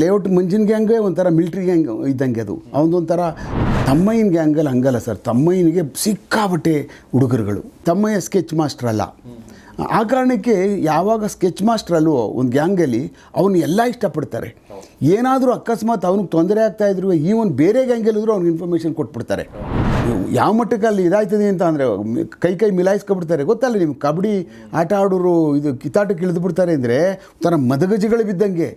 Layout ಮಂಜಿನ ಗ್ಯಾಂಗೇ ಒಂಥರ military gang ಇದ್ದಂಗೆ ಅದು. ಅವನದೊಂಥರ ತಮ್ಮಯ್ಯನ ಗ್ಯಾಂಗಲ್ಲಿ ಹಂಗಲ್ಲ ಸರ್. ತಮ್ಮಯ್ಯನಿಗೆ ಸಿಕ್ಕಾಬಟ್ಟೆ ಹುಡುಗರುಗಳು. ತಮ್ಮಯ್ಯ ಸ್ಕೆಚ್ ಮಾಸ್ಟರ್ ಅಲ್ಲ. ಆ ಕಾರಣಕ್ಕೆ ಯಾವಾಗ ಸ್ಕೆಚ್ ಮಾಸ್ಟರ್ ಒಂದು ಗ್ಯಾಂಗಲ್ಲಿ ಅವನು ಎಲ್ಲ ಇಷ್ಟಪಡ್ತಾರೆ. ಏನಾದರೂ ಅಕಸ್ಮಾತ್ ಅವ್ನಿಗೆ ತೊಂದರೆ ಆಗ್ತಾ ಇದ್ರು ಈ ಒಂದು ಬೇರೆ ಗ್ಯಾಂಗಲ್ಲಿದ್ರು ಅವ್ನಿಗೆ ಇನ್ಫಾರ್ಮೇಷನ್ ಕೊಟ್ಬಿಡ್ತಾರೆ. ಯಾವ ಮಟ್ಟಕ್ಕೆ ಅಲ್ಲಿ ಇದಾಯ್ತದೆ ಅಂತ ಅಂದರೆ, ಕೈ ಕೈ ಮಿಲಾಯಿಸ್ಕೊಬಿಡ್ತಾರೆ. ಗೊತ್ತಲ್ಲ ನಿಮ್ಗೆ ಕಬಡ್ಡಿ ಆಟ ಆಡೋರು ಇದು ಕಿತ್ತಾಟಕ್ಕೆ ಇಳಿದು ಬಿಡ್ತಾರೆ ಅಂದರೆ ಒಂಥರ ಮದಗಜಗಳು ಬಿದ್ದಂಗೆ.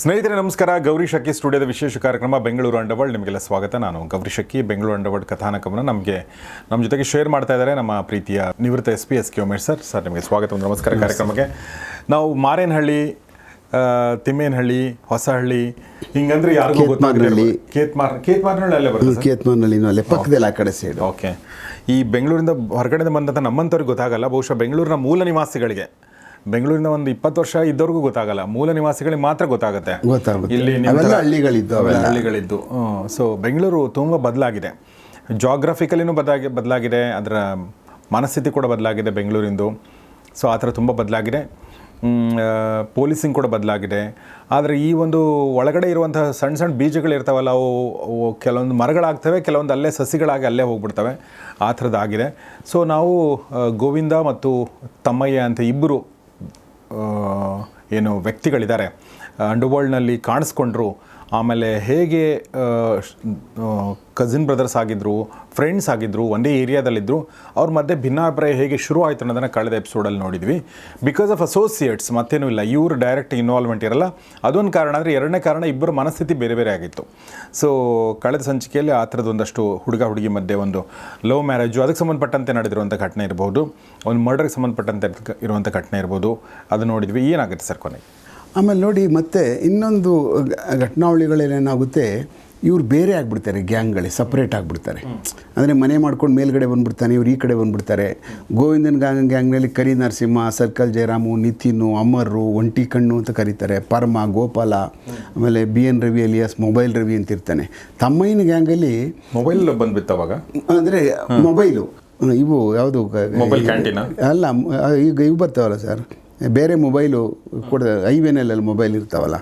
ಸ್ನೇಹಿತರೆ ನಮಸ್ಕಾರ. ಗೌರಿ ಶಕ್ಕಿ ಸ್ಟುಡಿಯೋದ ವಿಶೇಷ ಕಾರ್ಯಕ್ರಮ ಬೆಂಗಳೂರು ಅಂಡರ್ವರ್ಲ್ಡ್. ನಿಮಗೆಲ್ಲ ಸ್ವಾಗತ. ನಾನು ಗೌರಿ ಶಕ್ಕಿ ಬೆಂಗಳೂರು ಅಂಡರ್ವರ್ಲ್ಡ್ ಕಥಾನಕವನ್ನು ನಮಗೆ ನಮ್ಮ ಜೊತೆಗೆ ಶೇರ್ ಮಾಡ್ತಾ ಇದ್ದಾರೆ ನಮ್ಮ ಪ್ರೀತಿಯ ನಿವೃತ್ತ S P S K Umesh sir. Sir ನಿಮಗೆ ಸ್ವಾಗತ. ನಮಸ್ಕಾರ ಕಾರ್ಯಕ್ರಮಕ್ಕೆ. ನಾವು ಮಾರೇನಹಳ್ಳಿ ತಿಮ್ಮೇನಹಳ್ಳಿ ಹೊಸಹಳ್ಳಿ ಹಿಂಗಂದ್ರೆ ಯಾರಿಗೂ. ಗೊತ್ತಾಗಲಿ ಕೇತ್ಮಾರ್ ಕೇತ್ಮಾರ್ನಹಳ್ಳಿ ಅಲ್ಲೇ ಬರ್ತದೆ ಅಲ್ಲೇ ಪಕ್ಕದಲ್ಲಿ ಆ ಕಡೆ ಸೈಡ್ ಓಕೆ. ಈ ಬೆಂಗಳೂರಿಂದ ಹೊರಗಡೆ ಬಂದಂಥ ನಮ್ಮಂಥವ್ರಿಗೆ ಗೊತ್ತಾಗಲ್ಲ. ಬಹುಶಃ ಬೆಂಗಳೂರಿನ ಮೂಲ ನಿವಾಸಿಗಳಿಗೆ ಬೆಂಗಳೂರಿನ ಒಂದು ಇಪ್ಪತ್ತು ವರ್ಷ ಇದ್ದವರಿಗೂ ಗೊತ್ತಾಗಲ್ಲ. ಮೂಲ ನಿವಾಸಿಗಳಿಗೆ ಮಾತ್ರ ಗೊತ್ತಾಗುತ್ತೆ. ಇಲ್ಲಿ ಹಳ್ಳಿಗಳಿದ್ದು. ಹಳ್ಳಿಗಳಿದ್ದು. ಸೊ ಬೆಂಗಳೂರು ತುಂಬ ಬದಲಾಗಿದೆ. ಜಾಗ್ರಫಿಕಲಿನೂ ಬದಲಾಗಿ ಬದಲಾಗಿದೆ. ಅದರ ಮನಸ್ಥಿತಿ ಕೂಡ ಬದಲಾಗಿದೆ ಬೆಂಗಳೂರಿಂದು. ಸೊ ಆ ಥರ ತುಂಬ ಬದಲಾಗಿದೆ. ಪೊಲೀಸಿಂಗ್ ಕೂಡ ಬದಲಾಗಿದೆ. ಆದರೆ ಈ ಒಂದು ಒಳಗಡೆ ಇರುವಂಥ ಸಣ್ಣ ಸಣ್ಣ ಬೀಜಗಳು ಇರ್ತಾವಲ್ಲ ಅವು ಅವು ಕೆಲವೊಂದು ಮರಗಳಾಗ್ತವೆ ಕೆಲವೊಂದು ಅಲ್ಲೇ ಸಸಿಗಳಾಗಿ ಅಲ್ಲೇ ಹೋಗ್ಬಿಡ್ತವೆ. ಆ ಥರದ್ದಾಗಿದೆ. ಸೊ ನಾವು ಗೋವಿಂದ ಮತ್ತು ತಮ್ಮಯ್ಯ ಅಂತ ಇಬ್ಬರು ಏನು ವ್ಯಕ್ತಿಗಳಿದ್ದಾರೆ. ಅಂಡರ್ವರ್ಲ್ಡ್ನಲ್ಲಿ ಕಾಣಿಸ್ಕೊಂಡ್ರು ಆಮೇಲೆ ಹೇಗೆ ಕಸಿನ್ ಬ್ರದರ್ಸ್ ಆಗಿದ್ದರು ಫ್ರೆಂಡ್ಸ್ ಆಗಿದ್ದರು ಒಂದೇ ಏರಿಯಾದಲ್ಲಿದ್ದರು ಅವ್ರ ಮಧ್ಯೆ ಭಿನ್ನಾಭಿಪ್ರಾಯ ಹೇಗೆ ಶುರು ಆಯಿತು ಅನ್ನೋದನ್ನು ಕಳೆದ ಎಪಿಸೋಡಲ್ಲಿ ನೋಡಿದ್ವಿ. ಬಿಕಾಸ್ ಆಫ್ ಅಸೋಸಿಯೇಟ್ಸ್ ಮತ್ತೇನೂ ಇಲ್ಲ. ಇವರು ಡೈರೆಕ್ಟ್ ಇನ್ವಾಲ್ವ್ಮೆಂಟ್ ಇರಲ್ಲ. ಅದೊಂದು ಕಾರಣ ಅಂದರೆ ಎರಡನೇ ಕಾರಣ ಇಬ್ಬರ ಮನಸ್ಥಿತಿ ಬೇರೆ ಬೇರೆ ಆಗಿತ್ತು. ಸೊ ಕಳೆದ ಸಂಚಿಕೆಯಲ್ಲಿ ಆ ಥರದೊಂದಷ್ಟು ಹುಡುಗ ಹುಡುಗಿ ಮಧ್ಯೆ ಒಂದು ಲವ್ ಮ್ಯಾರೇಜು ಅದಕ್ಕೆ ಸಂಬಂಧಪಟ್ಟಂತೆ ನಡೆದಿರುವಂಥ ಘಟನೆ ಇರ್ಬೋದು. ಒಂದು ಮರ್ಡರ್ಗೆ ಸಂಬಂಧಪಟ್ಟಂತೆ ಇರುವಂಥ ಘಟನೆ ಇರ್ಬೋದು. ಅದು ನೋಡಿದ್ವಿ. ಏನಾಗುತ್ತೆ ಸರ್ ಕೊನೆಗೆ? ಆಮೇಲೆ ನೋಡಿ ಮತ್ತೆ ಇನ್ನೊಂದು ಘಟನಾವಳಿಗಳಲ್ಲಿ ಏನಾಗುತ್ತೆ ಇವ್ರು ಬೇರೆ ಆಗಿಬಿಡ್ತಾರೆ ಗ್ಯಾಂಗ್ಗಳೇ ಸಪ್ರೇಟ್ ಆಗಿಬಿಡ್ತಾರೆ. ಅಂದರೆ ಮನೆ ಮಾಡ್ಕೊಂಡು ಮೇಲ್ಗಡೆ ಬಂದ್ಬಿಡ್ತಾನೆ ಇವ್ರು ಈ ಕಡೆ ಬಂದ್ಬಿಡ್ತಾರೆ. ಗೋವಿಂದನ್ ಗ್ಯಾಂಗ್ ಗ್ಯಾಂಗ್ನಲ್ಲಿ ಕರಿ ನರಸಿಂಹ ಸರ್ಕಲ್ ಜಯರಾಮು ನಿತಿನು ಅಮರು ಒಂಟಿ ಕಣ್ಣು ಅಂತ ಕರೀತಾರೆ ಪರಮ ಗೋಪಾಲ ಆಮೇಲೆ B N Ravi alias mobile Ravi ಅಂತ ಇರ್ತಾನೆ. ತಮ್ಮಯ್ಯನ ಗ್ಯಾಂಗಲ್ಲಿ ಮೊಬೈಲ್ ಬಂದ್ಬಿತ್ತು ಅವಾಗ? ಅಂದರೆ ಮೊಬೈಲು. ಇವು ಯಾವುದು ಮೊಬೈಲ್ ಕ್ಯಾಂಟೀನ್? ಅಲ್ಲ ಈಗ ಇವು ಬರ್ತಾವಲ್ಲ ಸರ್? ಬೇರೆ ಮೊಬೈಲು ಕೂಡ ಐವೇನಲ್ಲಿ ಮೊಬೈಲ್ ಇರ್ತಾವಲ್ಲ.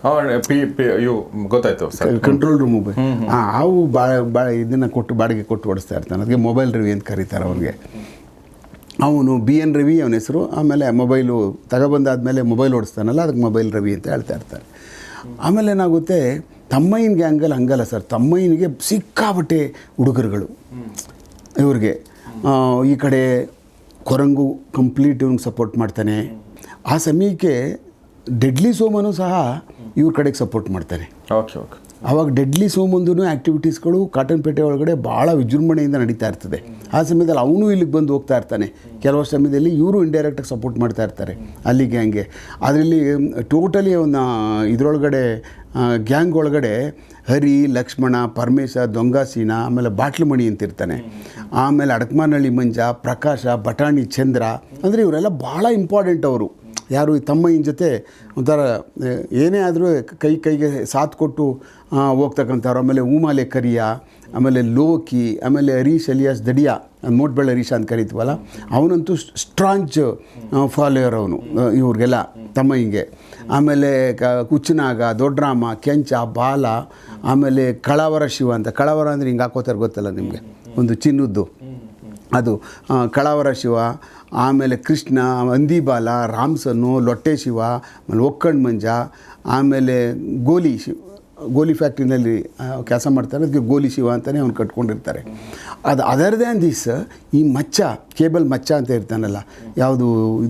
ಗೊತ್ತಾಯ್ತು ಸರ್. Control room mobile. ಹಾಂ ಅವು ಭಾಳ ಭಾಳ ಇದನ್ನು ಕೊಟ್ಟು ಬಾಡಿಗೆ ಕೊಟ್ಟು ಓಡಿಸ್ತಾ ಇರ್ತಾನೆ ಅದಕ್ಕೆ ಮೊಬೈಲ್ ರವಿ ಅಂತ ಕರೀತಾರೆ ಅವ್ರಿಗೆ. ಅವನು ಬಿ ಎನ್ ರವಿ ಅವನ ಹೆಸರು ಆಮೇಲೆ ಮೊಬೈಲು ತಗೊಬಂದಾದ್ಮೇಲೆ ಮೊಬೈಲ್ ಓಡಿಸ್ತಾನಲ್ಲ ಅದಕ್ಕೆ ಮೊಬೈಲ್ ರವಿ ಅಂತ ಹೇಳ್ತಾ ಇರ್ತಾರೆ. ಆಮೇಲೆ ಏನಾಗುತ್ತೆ ತಮ್ಮಯ್ಯನ ಹಂಗಲ್ಲ ಹಂಗಲ್ಲ ಸರ್. ತಮ್ಮಯ್ಯನಿಗೆ ಸಿಕ್ಕಾಬಟ್ಟೆ ಹುಡುಗರುಗಳು. ಇವ್ರಿಗೆ. ಈ ಕಡೆ ಕೊರಂಗು ಕಂಪ್ಲೀಟ್ ಇವ್ನಿಗೆ ಸಪೋರ್ಟ್ ಮಾಡ್ತಾನೆ. ಆ ಸಮಯಕ್ಕೆ ಡೆಡ್ಲಿ ಸೋಮನು ಸಹ ಇವ್ರ ಕಡೆಗೆ ಸಪೋರ್ಟ್ ಮಾಡ್ತಾರೆ. ಓಕೆ ಓಕೆ ಆವಾಗ ಡೆಡ್ಲಿ ಸೋಮಂದೂ ಆ್ಯಕ್ಟಿವಿಟೀಸ್ಗಳು ಕಾಟನ್ಪೇಟೆ ಒಳಗಡೆ ಭಾಳ ವಿಜೃಂಭಣೆಯಿಂದ ನಡೀತಾ ಇರ್ತದೆ. ಆ ಸಮಯದಲ್ಲಿ ಅವನು ಇಲ್ಲಿಗೆ ಬಂದು ಹೋಗ್ತಾ ಇರ್ತಾನೆ. ಕೆಲವು ಸಮಯದಲ್ಲಿ ಇವರು ಇಂಡೈರೆಕ್ಟಾಗಿ ಸಪೋರ್ಟ್ ಮಾಡ್ತಾ ಇರ್ತಾರೆ ಅಲ್ಲಿಗೆ ಹಂಗೆ. ಅದರಲ್ಲಿ ಟೋಟಲಿ ಅವನ ಇದರೊಳಗಡೆ ಗ್ಯಾಂಗ್ ಒಳಗಡೆ ಹರಿ ಲಕ್ಷ್ಮಣ ಪರಮೇಶ ದೊಂಗಾಸೀನ ಆಮೇಲೆ ಬಾಟ್ಲಮಣಿ ಅಂತಿರ್ತಾನೆ ಆಮೇಲೆ ಅಡಕಮಾನಹಳ್ಳಿ ಮಂಜ ಪ್ರಕಾಶ ಬಟಾಣಿ ಚಂದ್ರ ಅಂದರೆ ಇವರೆಲ್ಲ ಭಾಳ ಇಂಪಾರ್ಟೆಂಟ್ ಅವರು. ಯಾರು ತಮ್ಮಯ್ಯನ ಜೊತೆ ಒಂಥರ ಏನೇ ಆದರೂ ಕೈ, ಕೈಗೆ ಸಾಥ್ ಕೊಟ್ಟು ಹೋಗ್ತಕ್ಕಂಥವ್ರು, ಆಮೇಲೆ ಉಮಾಲೆ ಕರಿಯ, ಆಮೇಲೆ ಲೋಕಿ, ಆಮೇಲೆ ಹರೀಶ್ ಅಲಿಯಾಸ್ ದಡಿಯಾ ಮೋಟ್ಬೆಳ್ಳ ಹರೀಶ ಅಂತ ಕರಿತೀವಲ್ಲ, ಅವನಂತೂ ಸ್ಟ್ರಾಂಚ್ ಫಾಲೋಯರ್ ಅವನು ಇವ್ರಿಗೆಲ್ಲ ತಮ್ಮ ಹಿಂಗೆ ಆಮೇಲೆ ಕ, ಕುಚ್ಚನಾಗ, ದೊಡ್ಡರಾಮ, ಕೆಂಚ, ಬಾಲ, ಆಮೇಲೆ ಕಳವರ ಶಿವ ಅಂತ, ಕಳವರ ಅಂದರೆ ಹಿಂಗೆ ಹಾಕೋತಾರೆ ಗೊತ್ತಲ್ಲ ನಿಮಗೆ? ಒಂದು ಚಿನ್ನದ್ದು. ಅದು ಕಳಾವರ ಶಿವ ಆಮೇಲೆ ಕೃಷ್ಣ ಅಂದಿಬಾಲ ರಾಮ್ಸನ್ನು ಲೊಟ್ಟೆ ಶಿವ ಆಮೇಲೆ ಒಕ್ಕಣ್ ಮಂಜ ಆಮೇಲೆ ಗೋಲಿ ಶಿವ ಗೋಲಿ ಫ್ಯಾಕ್ಟ್ರಿನಲ್ಲಿ ಕೆಲಸ ಮಾಡ್ತಾರೆ. ಅದಕ್ಕೆ ಗೋಲಿ ಶಿವ ಅಂತಲೇ ಅವ್ನು ಕಟ್ಕೊಂಡಿರ್ತಾರೆ. ಅದು ಅದರ್ ದ್ಯಾನ್ ದಿಸ್ ಈ ಮಚ್ಚ ಕೇಬಲ್ ಮಚ್ಚ ಅಂತ ಇರ್ತಾನಲ್ಲ ಯಾವುದು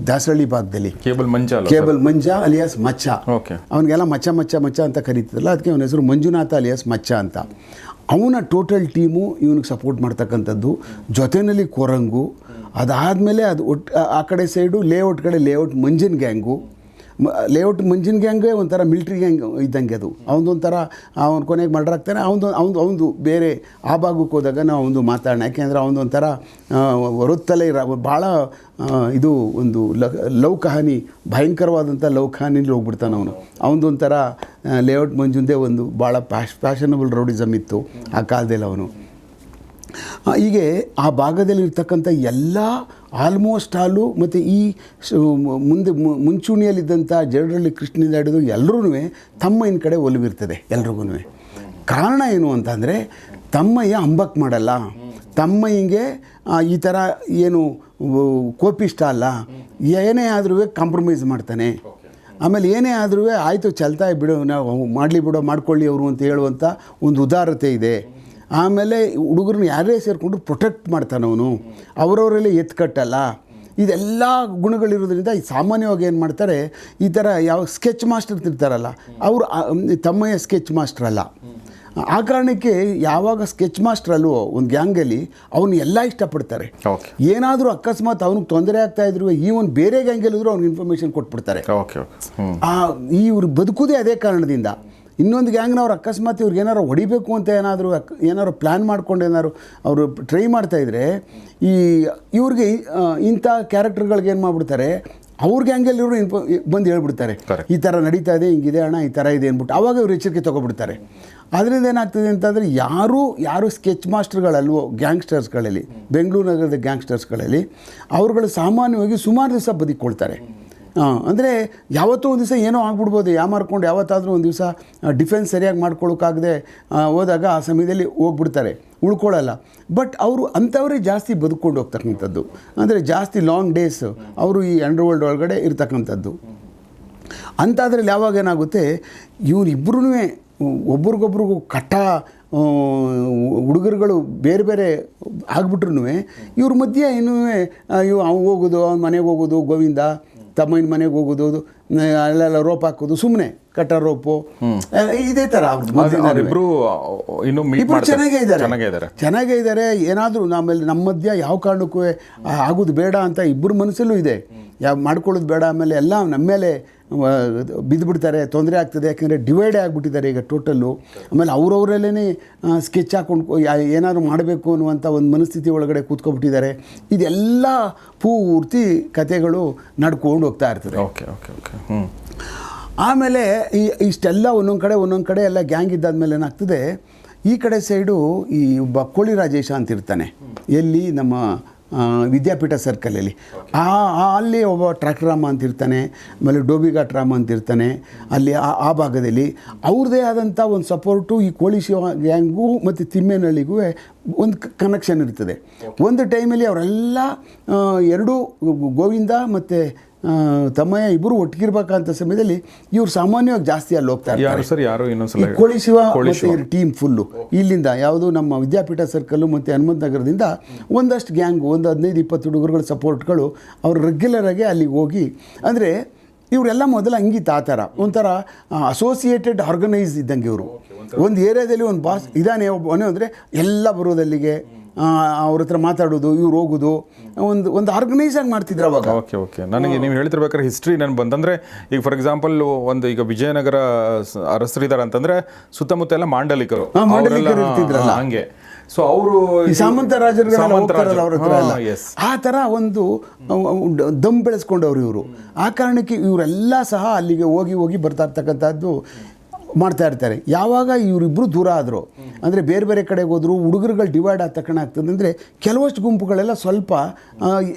ದಾಸರಳ್ಳಿ ಭಾಗದಲ್ಲಿ. Cable Manja cable Manja alias Macha. Okay. ಅವನಿಗೆಲ್ಲ Macha ಮಚ್ಚ ಮಚ್ಚ ಅಂತ ಕರೀತಿದ್ರಲ್ಲ ಅದಕ್ಕೆ ಅವನ ಹೆಸರು ಮಂಜುನಾಥ ಅಲಿಯಾಸ್ ಮಚ್ಚ ಅಂತ. ಅವನ ಟೋಟಲ್ ಟೀಮು ಇವನಿಗೆ ಸಪೋರ್ಟ್ ಮಾಡ್ತಕ್ಕಂಥದ್ದು, ಜೊತೆಯಲ್ಲಿ ಕೊರಂಗು, ಅದಾದಮೇಲೆ ಅದು ಒಟ್ಟು ಆ- ಆ ಕಡೆ ಸೈಡು ಲೇಔಟ್ ಕಡೆ ಲೇಔಟ್ ಮಂಜಿನ ಗ್ಯಾಂಗು. ಲೇಔಟ್ ಮಂಜಿನ ಗ್ಯಾಂಗ್ ಒಂಥರ ಮಿಲ್ಟ್ರಿ ಗ್ಯಾಂಗ್ ಇದ್ದಂಗೆ ಅದು. ಅವನದೊಂಥರ ಅವ್ನು ಕೊನೆಗೆ ಮರ್ಡರ್ ಆಗ್ತಾನೆ. ಅವ್ನು ಅವನು ಅವನದು ಬೇರೆ ಆ ಭಾಗಕ್ಕೆ ಹೋದಾಗ ನಾವು ಅವನು ಮಾತಾಡೋಣ. ಯಾಕೆಂದರೆ ಅವನದೊಂಥರ ಹೊರತಲೇ ಇರ, ಭಾಳ ಇದು ಒಂದು ಲವ್ ಕಹಾನಿ, ಭಯಂಕರವಾದಂಥ ಲವ್ ಕಹಾನಿಲಿ ಹೋಗ್ಬಿಡ್ತಾನೆ ಅವನು. ಅವನದೊಂಥರ ಲೇಔಟ್ ಮಂಜುಂದೇ ಒಂದು ಭಾಳ ಪ್ಯಾಶ್ ಫ್ಯಾಷನಬಲ್ ರೌಡಿಸಮ್ ಇತ್ತು ಆ ಕಾಲದಲ್ಲಿ ಅವನು. ಹೀಗೆ ಆ ಭಾಗದಲ್ಲಿರ್ತಕ್ಕಂಥ ಎಲ್ಲ ಆಲ್ಮೋಸ್ಟ್ ಆಲು ಮತ್ತು ಈ ಮುಂದೆ ಮುಂಚೂಣಿಯಲ್ಲಿದ್ದಂಥ ಜರಡಳ್ಳಿ ಕೃಷ್ಣನಿಂದ ಹಿಡಿದು ಎಲ್ಲರೂ ತಮ್ಮಯ್ಯನ ಕಡೆ ಒಲವಿರ್ತದೆ ಎಲ್ರಿಗೂ ಕಾರಣ ಏನು ಅಂತಂದರೆ ತಮ್ಮಯ್ಯ ಅಂಬಕ್ ಮಾಡಲ್ಲ. ತಮ್ಮಯ್ಯಂಗೆ ಆ, ಈ ಥರ ಏನು ಕೋಪಿಷ್ಟ ಅಲ್ಲ. ಏನೇ ಆದ್ರೂ ಕಾಂಪ್ರಮೈಸ್ ಮಾಡ್ತಾನೆ. ಆಮೇಲೆ ಏನೇ ಆದ್ರೂ ಆಯಿತು ಚಲ್ತಾ ಬಿಡು ನಾವು ಮಾಡಲಿ ಬಿಡೋ ಮಾಡ್ಕೊಳ್ಳಿ ಅವರು ಅಂತ ಹೇಳುವಂಥ ಒಂದು ಉದಾರತೆ ಇದೆ. ಆಮೇಲೆ ಹುಡುಗರನ್ನ ಯಾರೇ ಸೇರಿಕೊಂಡು ಪ್ರೊಟೆಕ್ಟ್ ಮಾಡ್ತಾನೆ ಅವನು. ಅವರವರೆಲ್ಲ ಎತ್ಕಟ್ಟಲ್ಲ ಇದೆಲ್ಲ ಗುಣಗಳಿರೋದ್ರಿಂದ ಈ ಸಾಮಾನ್ಯವಾಗಿ ಏನು ಮಾಡ್ತಾರೆ ಈ ಥರ ಯಾವ ಸ್ಕೆಚ್ ಮಾಸ್ಟರ್ ಇರ್ತಾರಲ್ಲ ಅವರು ತಮ್ಮಯ್ಯ ಸ್ಕೆಚ್ ಮಾಸ್ಟರ್ ಅಲ್ಲ. ಆ ಕಾರಣಕ್ಕೆ ಯಾವಾಗ ಸ್ಕೆಚ್ ಮಾಸ್ಟರ್ ಅಲ್ವೋ ಒಂದು ಗ್ಯಾಂಗಲ್ಲಿ ಅವನು ಎಲ್ಲ ಇಷ್ಟಪಡ್ತಾರೆ. ಓಕೆ ಏನಾದರೂ ಅಕಸ್ಮಾತ್ ಅವ್ನಿಗೆ ತೊಂದರೆ ಆಗ್ತಾ ಇದ್ರು ಈ ಒಂದು ಬೇರೆ ಗ್ಯಾಂಗಲ್ಲಿದ್ರು ಅವ್ನಿಗೆ ಇನ್ಫಾರ್ಮೇಶನ್ ಕೊಟ್ಬಿಡ್ತಾರೆ. ಆ ಇವ್ರು ಬದುಕುದೇ ಅದೇ ಕಾರಣದಿಂದ. ಇನ್ನೊಂದು ಗ್ಯಾಂಗ್ನವ್ರು ಅಕಸ್ಮಾತ್ ಇವ್ರಿಗೆ ಏನಾರು ಹೊಡಿಬೇಕು ಅಂತ ಏನಾದರೂ ಏನಾದ್ರು ಪ್ಲ್ಯಾನ್ ಮಾಡ್ಕೊಂಡು ಏನಾದ್ರು ಅವರು ಟ್ರೈ ಮಾಡ್ತಾಯಿದ್ರೆ ಈ ಇವ್ರಿಗೆ ಇಂಥ ಕ್ಯಾರೆಕ್ಟರ್ಗಳಿಗೆ ಏನು ಮಾಡಿಬಿಡ್ತಾರೆ ಅವ್ರ ಗ್ಯಾಂಗಲ್ಲಿ ಇವರು ಇನ್ಫೋ ಬಂದು ಹೇಳ್ಬಿಡ್ತಾರೆ. ಈ ಥರ ನಡೀತಾ ಇದೆ ಹಿಂಗಿದೆ ಅಣ್ಣ ಈ ಥರ ಇದೆ ಅಂದ್ಬಿಟ್ಟು ಆವಾಗ ಇವ್ರು ಎಚ್ಚರಿಕೆ ತೊಗೊಬಿಡ್ತಾರೆ. ಅದರಿಂದ ಏನಾಗ್ತದೆ ಅಂತಂದರೆ ಯಾರು ಯಾರು ಸ್ಕೆಚ್ ಮಾಸ್ಟರ್ಗಳಲ್ವೋ ಗ್ಯಾಂಗ್ಸ್ಟರ್ಸ್ಗಳಲ್ಲಿ ಬೆಂಗಳೂರು ನಗರದ ಗ್ಯಾಂಗ್ಸ್ಟರ್ಸ್ಗಳಲ್ಲಿ ಅವರುಗಳು ಸಾಮಾನ್ಯವಾಗಿ ಸುಮಾರು ದಿವಸ ಬದುಕೊಳ್ತಾರೆ ಅಂದರೆ ಯಾವತ್ತೂ ಒಂದು ದಿವಸ ಏನೋ ಆಗ್ಬಿಡ್ಬೋದು ಯಾಮಾರ್ಕೊಂಡು ಯಾವತ್ತಾದರೂ ಒಂದು ದಿವಸ ಡಿಫೆನ್ಸ್ ಸರಿಯಾಗಿ ಮಾಡ್ಕೊಳ್ಳೋಕ್ಕಾಗದೆ ಹೋದಾಗ ಆ ಸಮಯದಲ್ಲಿ ಹೋಗ್ಬಿಡ್ತಾರೆ ಉಳ್ಕೊಳ್ಳಲ್ಲ ಬಟ್ ಅವರು ಅಂಥವರೇ ಜಾಸ್ತಿ ಬದುಕೊಂಡು ಹೋಗ್ತಕ್ಕಂಥದ್ದು. ಅಂದರೆ ಜಾಸ್ತಿ ಲಾಂಗ್ ಡೇಸ್ ಅವರು ಈ ಅಂಡರ್ ವರ್ಲ್ಡ್ ಒಳಗಡೆ ಇರ್ತಕ್ಕಂಥದ್ದು. ಅಂಥದ್ರಲ್ಲಿ ಯಾವಾಗ ಏನಾಗುತ್ತೆ ಇವರಿಬ್ಬರೂ ಒಬ್ರಿಗೊಬ್ರಿಗೂ ಕಟ್ಟ ಹುಡುಗರುಗಳು ಬೇರೆ ಬೇರೆ ಆಗ್ಬಿಟ್ರು ಇವ್ರ ಮಧ್ಯೆ ಇನ್ನೂ ಇವು ಅವ್ನು ಹೋಗೋದು, ಅವ್ನ ಮನೆಗೆ ಹೋಗೋದು, ಗೋವಿಂದ ತಮ್ಮನ ಮನೆಗೆ ಹೋಗೋದು ಅಲ್ಲೆಲ್ಲ ರೋಪ್ ಹಾಕೋದು ಸುಮ್ಮನೆ ಕಟ್ಟ ರೋಪು ಇದೇ ಥರ ಇಬ್ಬರು ಮಾಡ್ತಾರೆ. ಚೆನ್ನಾಗೇ ಇದ್ದಾರೆ. ಚೆನ್ನಾಗೇ ಇದ್ದಾರೆ. ಏನಾದರೂ ಆಮೇಲೆ ನಮ್ಮ ಮಧ್ಯ ಯಾವ ಕಾರಣಕ್ಕೂ ಆಗುದು ಆಗೋದು ಬೇಡ ಅಂತ ಇಬ್ಬರು ಮನಸ್ಸಲ್ಲೂ ಇದೆ. ಯಾವ ಮಾಡ್ಕೊಳ್ಳೋದು ಬೇಡ ಆಮೇಲೆ ಎಲ್ಲ ನಮ್ಮ ಮೇಲೆ ಬಿದ್ದುಬಿಡ್ತಾರೆ ತೊಂದರೆ ಆಗ್ತದೆ. ಯಾಕೆಂದರೆ ಡಿವೈಡೇ ಆಗಿಬಿಟ್ಟಿದ್ದಾರೆ ಈಗ ಟೋಟಲ್ಲು. ಆಮೇಲೆ ಅವ್ರವರಲ್ಲೇ ಸ್ಕೆಚ್ ಹಾಕೊಂಡು ಏನಾದರೂ ಮಾಡಬೇಕು ಅನ್ನುವಂಥ ಒಂದು ಮನಸ್ಥಿತಿ ಒಳಗಡೆ ಕೂತ್ಕೊಬಿಟ್ಟಿದ್ದಾರೆ. ಇದೆಲ್ಲ ಪೂರ್ತಿ ಕಥೆಗಳು ನಡ್ಕೊಂಡು ಹೋಗ್ತಾ ಇರ್ತದೆ. Okay okay okay. ಹ್ಞೂ ಆಮೇಲೆ ಈ ಇಷ್ಟೆಲ್ಲ ಒಂದೊಂದು ಕಡೆ ಒಂದೊಂದು ಕಡೆ ಎಲ್ಲ ಗ್ಯಾಂಗ್ ಇದ್ದಾದ್ಮೇಲೆ ಏನಾಗ್ತದೆ ಈ ಕಡೆ ಸೈಡು ಈ ಒಬ್ಬ ಕೋಳಿ ರಾಜೇಶ ಅಂತ ಇರ್ತಾನೆ ಎಲ್ಲಿ? ನಮ್ಮ ವಿದ್ಯಾಪೀಠ ಸರ್ಕಲಲ್ಲಿ. ಆ ಅಲ್ಲಿ ಒಬ್ಬ ಟ್ರ್ಯಾಕ್ಟರ್ ರಾಮ ಅಂತ ಇರ್ತಾನೆ ಆಮೇಲೆ ಡೋಬಿಘಾಟ್ ರಾಮ ಅಂತ ಇರ್ತಾನೆ ಅಲ್ಲಿ ಆ ಆ ಭಾಗದಲ್ಲಿ. ಅವ್ರದ್ದೇ ಆದಂಥ ಒಂದು ಸಪೋರ್ಟು ಈ ಕೋಳಿ ಶಿವ ಗ್ಯಾಂಗೂ ಮತ್ತು ತಿಮ್ಮೇನಹಳ್ಳಿಗೂ ಒಂದು ಕನೆಕ್ಷನ್ ಇರ್ತದೆ. ಒಂದು ಟೈಮಲ್ಲಿ ಅವರೆಲ್ಲ ಎರಡೂ ಗೋವಿಂದ ಮತ್ತು ತಮ್ಮಯ್ಯ ಇಬ್ಬರು ಒಟ್ಟಿಗಿರ್ಬೇಕಂತ ಸಮಯದಲ್ಲಿ ಇವ್ರು ಸಾಮಾನ್ಯವಾಗಿ ಜಾಸ್ತಿ ಅಲ್ಲಿ ಹೋಗ್ತಾ ಯಾರು ಸರ್ ಯಾರು ಇನ್ನೊಂದ್ಸಲ ಕೋಳಿ ಶಿವ ಇವ್ರ ಟೀಮ್ ಫುಲ್ಲು ಇಲ್ಲಿಂದ ಯಾವುದು ನಮ್ಮ ವಿದ್ಯಾಪೀಠ ಸರ್ಕಲ್ಲು ಮತ್ತು ಹನುಮಂತ ನಗರದಿಂದ ಒಂದಷ್ಟು ಗ್ಯಾಂಗು ಒಂದು ಹದಿನೈದು ಇಪ್ಪತ್ತು ಹುಡುಗರುಗಳ ಸಪೋರ್ಟ್ಗಳು ಅವ್ರು ರೆಗ್ಯುಲರ್ ಆಗಿ ಅಲ್ಲಿಗೆ ಹೋಗಿ ಅಂದರೆ ಇವರೆಲ್ಲ ಮೊದಲು ಹಂಗಿತ್ತು ತಾತಾರ. ಥರ ಒಂಥರ ಅಸೋಸಿಯೇಟೆಡ್ ಆರ್ಗನೈಸ್ ಇದ್ದಂಗೆ ಇವರು. ಒಂದು ಏರಿಯಾದಲ್ಲಿ ಒಂದು ಬಾಸ್ ಇದಾನೆ ಒಬ್ಬನೇ ಅಂದರೆ ಎಲ್ಲ ಬರೋದಲ್ಲಿಗೆ ಅವ್ರ ಹತ್ರ ಮಾತಾಡೋದು ಇವ್ರು ಹೋಗೋದು ಒಂದು ಒಂದು ಆರ್ಗನೈಸ್ ಆಗಿ ಮಾಡ್ತಿದ್ರು ಅವಾಗ. ಓಕೆ ಓಕೆ ನನಗೆ ನೀವು ಹೇಳ್ತಿರ್ಬೇಕಾದ್ರೆ ಹಿಸ್ಟ್ರಿ ನಾನು ಬಂತಂದ್ರೆ ಈಗ ಫಾರ್ ಎಕ್ಸಾಂಪಲ್ ಒಂದು ಈಗ ವಿಜಯನಗರ ಅರಸರಿದ್ದಾರೆ ಅಂತಂದರೆ ಸುತ್ತಮುತ್ತ ಎಲ್ಲ ಮಾಂಡಲಿಕರು ಹಂಗೆ. ಸೊ ಅವರು ಸಾಮಂತ ಎಸ್ ಆ ಥರ ಒಂದು ದಮ್ ಬೆಳೆಸ್ಕೊಂಡವ್ರು ಇವರು. ಆ ಕಾರಣಕ್ಕೆ ಇವರೆಲ್ಲ ಸಹ ಅಲ್ಲಿಗೆ ಹೋಗಿ ಹೋಗಿ ಬರ್ತಾ ಇರ್ತಕ್ಕಂಥದ್ದು ಮಾಡ್ತಾ ಇರ್ತಾರೆ. ಯಾವಾಗ ಇವರಿಬ್ಬರು ದೂರ ಆದರು ಅಂದರೆ ಬೇರೆ ಬೇರೆ ಕಡೆಗೆ ಹೋದರು ಹುಡುಗರುಗಳು ಡಿವೈಡ್ ಆದ ತಕ್ಷಣ ಆಗ್ತದೆ. ಅಂದರೆ ಕೆಲವಷ್ಟು ಗುಂಪುಗಳೆಲ್ಲ ಸ್ವಲ್ಪ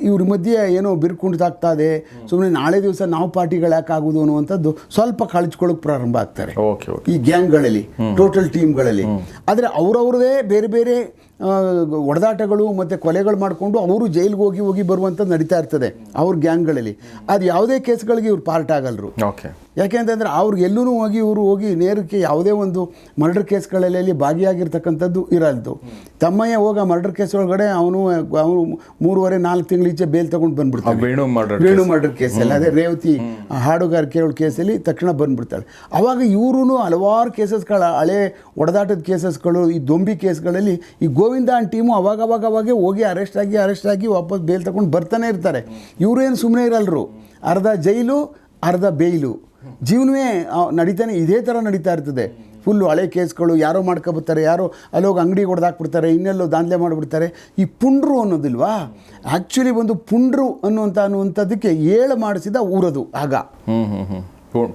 ಇವ್ರ ಮಧ್ಯೆ ಏನೋ ಬಿರ್ಕುಂಟಾಗ್ತಾ ಇದೆ. ಸುಮ್ಮನೆ ನಾಳೆ ದಿವಸ ನಾವು ಪಾರ್ಟಿಗಳು ಯಾಕೆ ಆಗೋದು ಅನ್ನುವಂಥದ್ದು ಸ್ವಲ್ಪ ಕಳಚ್ಕೊಳ್ಳೋಕೆ ಪ್ರಾರಂಭ ಆಗ್ತಾರೆ. Okay okay. ಈ ಗ್ಯಾಂಗ್ಗಳಲ್ಲಿ ಟೋಟಲ್ ಟೀಮ್ಗಳಲ್ಲಿ. ಆದರೆ ಅವರವ್ರದೇ ಬೇರೆ ಬೇರೆ ಒಡೆದಾಟಗಳು ಮತ್ತು ಕೊಲೆಗಳು ಮಾಡಿಕೊಂಡು ಅವರು ಜೈಲಿಗೆ ಹೋಗಿ ಹೋಗಿ ಬರುವಂಥದ್ದು ನಡೀತಾ ಇರ್ತದೆ ಅವ್ರ ಗ್ಯಾಂಗ್ಗಳಲ್ಲಿ. ಅದು ಯಾವುದೇ ಕೇಸ್ಗಳಿಗೆ ಇವ್ರು ಪಾರ್ಟ್ ಆಗಲ್ರು. ಓಕೆ. ಯಾಕೆಂತಂದರೆ ಅವ್ರಿಗೆ ಎಲ್ಲೂ ಹೋಗಿ ಇವರು ಹೋಗಿ ನೇರಕ್ಕೆ ಯಾವುದೇ ಒಂದು ಮರ್ಡರ್ ಕೇಸ್ಗಳಲ್ಲಿ ಭಾಗಿಯಾಗಿರ್ತಕ್ಕಂಥದ್ದು ಇರಲ್ದು. ತಮ್ಮಯ್ಯ ಹೋಗ ಮರ್ಡರ್ ಕೇಸ್ ಒಳಗಡೆ ಅವನು ಅವನು ಮೂರುವರೆ ನಾಲ್ಕು ತಿಂಗಳ ಈಚೆ ಬೇಲ್ ತಗೊಂಡು ಬಂದ್ಬಿಡ್ತಾನೆ. ವೇಣು ಮರ್ಡರ್ ವೇಣು ಮರ್ಡರ್ ಕೇಸಲ್ಲಿ ಅದೇ ರೇವತಿ ಆ ಹಾಡುಗಾರಿಕೆ ಕೇಸಲ್ಲಿ ತಕ್ಷಣ ಬಂದ್ಬಿಡ್ತಾಳೆ. ಅವಾಗ ಇವರೂ ಹಲವಾರು ಕೇಸಸ್ಗಳ ಹಳೆ ಒಡೆದಾಟದ ಕೇಸಸ್ಗಳು ಈ ದೊಂಬಿ ಕೇಸ್ಗಳಲ್ಲಿ ಈ ಗೋವಿಂದ ಅನ್ ಟೀಮು ಅವಾಗ ಅವಾಗ ಅವಾಗೆ ಹೋಗಿ ಅರೆಸ್ಟ್ ಆಗಿ ಅರೆಸ್ಟ್ ಆಗಿ ವಾಪಸ್ ಬೇಲ್ ತಗೊಂಡು ಬರ್ತಾನೆ ಇರ್ತಾರೆ. ಇವರೇನು ಸುಮ್ಮನೆ ಇರಲ್ರು? ಅರ್ಧ ಜೈಲು ಅರ್ಧ ಬೇಯ್ಲು ಜೀವನವೇ ನಡೀತಾನೆ ಇದೇ ಥರ ನಡೀತಾ ಇರ್ತದೆ. ಫುಲ್ಲು ಹಳೆ ಕೇಸ್ಗಳು, ಯಾರೋ ಮಾಡ್ಕೊಬರ್ತಾರೆ ಯಾರೋ ಅಲ್ಲೋಗಿ ಅಂಗಡಿ ಹೊಡೆದಾಕ್ಬಿಡ್ತಾರೆ ಇನ್ನೆಲ್ಲೋ ದಾಂಧಲೆ ಮಾಡಿಬಿಡ್ತಾರೆ. ಈ ಪುಂಡ್ರು ಅನ್ನೋದಿಲ್ವಾ? ಆ್ಯಕ್ಚುಲಿ ಒಂದು ಪುಂಡ್ರು ಅನ್ನುವಂಥ ಅನ್ನುವಂಥದ್ದಕ್ಕೆ ಏಳು ಮಾಡಿಸಿದ ಊರದು ಆಗ.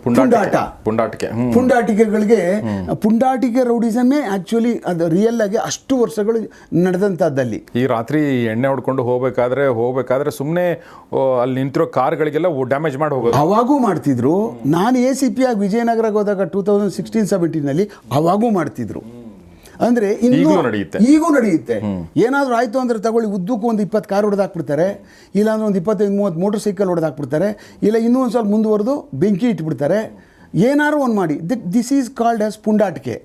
ಪುಂಡಾಟ. ಪುಂಡಾಟಿಕೆ. ಪುಂಡಾಟಿಕೆಗಳಿಗೆ ಪುಂಡಾಟಿಕೆ ರೌಡಿಸಮೇ ಆ್ಯಕ್ಚುಲಿ ಅದು ರಿಯಲ್ ಆಗಿ ಅಷ್ಟು ವರ್ಷಗಳು ನಡೆದಂಥದ್ದಲ್ಲಿ. ಈ ರಾತ್ರಿ ಎಣ್ಣೆ ಹೊಡ್ಕೊಂಡು ಹೋಗ್ಬೇಕಾದ್ರೆ ಹೋಗ್ಬೇಕಾದ್ರೆ ಸುಮ್ಮನೆ ಅಲ್ಲಿ ನಿಂತಿರೋ ಕಾರ್ಗಳಿಗೆಲ್ಲ ಡ್ಯಾಮೇಜ್ ಮಾಡಿ ಹೋಗೋದು. ಅವಾಗೂ ಮಾಡ್ತಿದ್ರು. ನಾನು ಎ ಸಿ ಪಿ ಆಗಿ ವಿಜಯನಗರಕ್ಕೆ ಹೋದಾಗ ಟೂ ತೌಸಂಡ್ ಸಿಕ್ಸ್ಟೀನ್ ಸೆವೆಂಟೀನಲ್ಲಿ ಅವಾಗೂ ಮಾಡ್ತಿದ್ರು. ಅಂದ್ರೆ ಇನ್ನೂ ನಡೆಯುತ್ತೆ. ಈಗೂ ನಡೆಯುತ್ತೆ. ಏನಾದರೂ ಆಯ್ತು ಅಂದ್ರೆ ತಗೊಳ್ಳಿ ಉದ್ದಕ್ಕೂ ಒಂದು ಇಪ್ಪತ್ತು ಕಾರ್ ಹೊಡೆದಾಕ್ಬಿಡ್ತಾರೆ ಇಲ್ಲ ಅಂದ್ರೆ ಒಂದು ಇಪ್ಪತ್ತೈದು ಮೂವತ್ತು ಮೋಟರ್ ಸೈಕಲ್ ಹೊಡೆದಾಕ್ಬಿಡ್ತಾರೆ ಇಲ್ಲ ಇನ್ನೂ ಒಂದು ಸ್ವಲ್ಪ ಮುಂದುವರೆದು ಬೆಂಕಿ ಇಟ್ಬಿಡ್ತಾರೆ. ಏನಾದ್ರು ಒಂದು ಮಾಡಿ. ದಿಸ್ ಈಸ್ ಕಾಲ್ಡ್ ಆಸ್ ಪುಂಡಾಟಿಕೆ.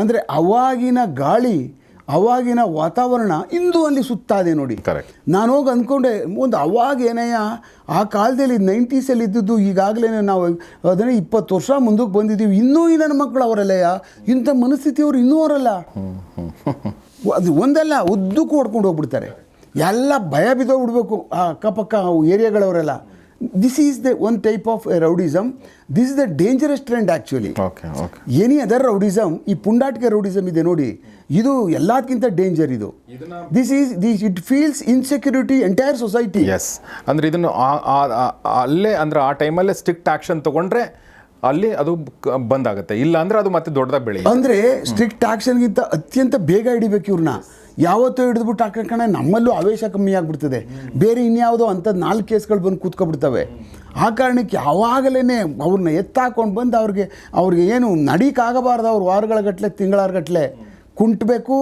ಅಂದರೆ ಅವಾಗಿನ ಗಾಳಿ ಅವಾಗಿನ ವಾತಾವರಣ ಇಂದು ಅಲ್ಲಿ ಸುತ್ತಾದೆ ನೋಡಿ. ನಾನು ಹೋಗಿ ಅಂದ್ಕೊಂಡೆ ಒಂದು ಅವಾಗ ಏನಯ್ಯ ಆ ಕಾಲದಲ್ಲಿ ನೈಂಟೀಸಲ್ಲಿ ಇದ್ದಿದ್ದು ಈಗಾಗಲೇ ನಾವು ಅದನ್ನೇ ಇಪ್ಪತ್ತು ವರ್ಷ ಮುಂದಕ್ಕೆ ಬಂದಿದ್ದೀವಿ. ಇನ್ನೂ ಈ ನನ್ನ ಮಕ್ಕಳು ಅವರಲ್ಲಯ್ಯ ಇಂಥ ಮನಸ್ಥಿತಿಯವರು ಇನ್ನೂ ಅವರಲ್ಲ. ಅದು ಒಂದಲ್ಲ ಉದ್ದಕ್ಕೂ ಹೊಡ್ಕೊಂಡು ಹೋಗ್ಬಿಡ್ತಾರೆ. ಎಲ್ಲ ಭಯ ಬಿದ್ದೋಗ್ಬಿಡ್ಬೇಕು ಆ ಅಕ್ಕಪಕ್ಕ ಅವು this is the one type of rowdyism this is the dangerous trend actually okay okay any other rowdyism ಈ ಪುಂಡಾಟಿಕೆ ರೌಡಿಸಮ್ ಇದೆ ನೋಡಿ ಇದು ಎಲ್ಲದಕ್ಕಿಂತ ಡೇಂಜರ್ ಇದು. This is this it feels insecurity entire society yes ಅಂದರೆ ಇದನ್ನು ಅಲ್ಲೇ ಅಂದ್ರೆ ಆ ಟೈಮಲ್ಲೇ ಸ್ಟ್ರಿಕ್ಟ್ ಆ್ಯಕ್ಷನ್ ತೊಗೊಂಡ್ರೆ ಅಲ್ಲಿ ಅದು ಬಂದಾಗುತ್ತೆ. ಇಲ್ಲ ಅಂದರೆ ಅದು ಮತ್ತೆ ದೊಡ್ಡದಾಗಿ ಬೆಳೆ ಅಂದರೆ ಸ್ಟ್ರಿಕ್ಟ್ ಆಕ್ಷನ್ಗಿಂತ ಅತ್ಯಂತ ಬೇಗ ಹಿಡಿಬೇಕು ಇವ್ರನ್ನ. ಯಾವತ್ತೋ ಹಿಡಿದ್ಬಿಟ್ಟು ಕಣ ನಮ್ಮಲ್ಲೂ ಆವೇಶ ಕಮ್ಮಿ ಆಗಿಬಿಡ್ತದೆ. ಬೇರೆ ಇನ್ಯಾವುದೋ ಅಂಥದ್ದು ನಾಲ್ಕು ಕೇಸ್ಗಳು ಬಂದು ಕೂತ್ಕೊಬಿಡ್ತವೆ. ಆ ಕಾರಣಕ್ಕೆ ಯಾವಾಗಲೇ ಅವ್ರನ್ನ ಎತ್ತಾಕೊಂಡು ಬಂದು ಅವ್ರಿಗೆ ಅವ್ರಿಗೆ ಏನು ನಡೀಕಾಗಬಾರ್ದು ಅವ್ರು ವಾರಗಳ ಗಟ್ಟಲೆ ತಿಂಗಳಾರು ಗಟ್ಟಲೆ ಕುಂಟ್ಬೇಕು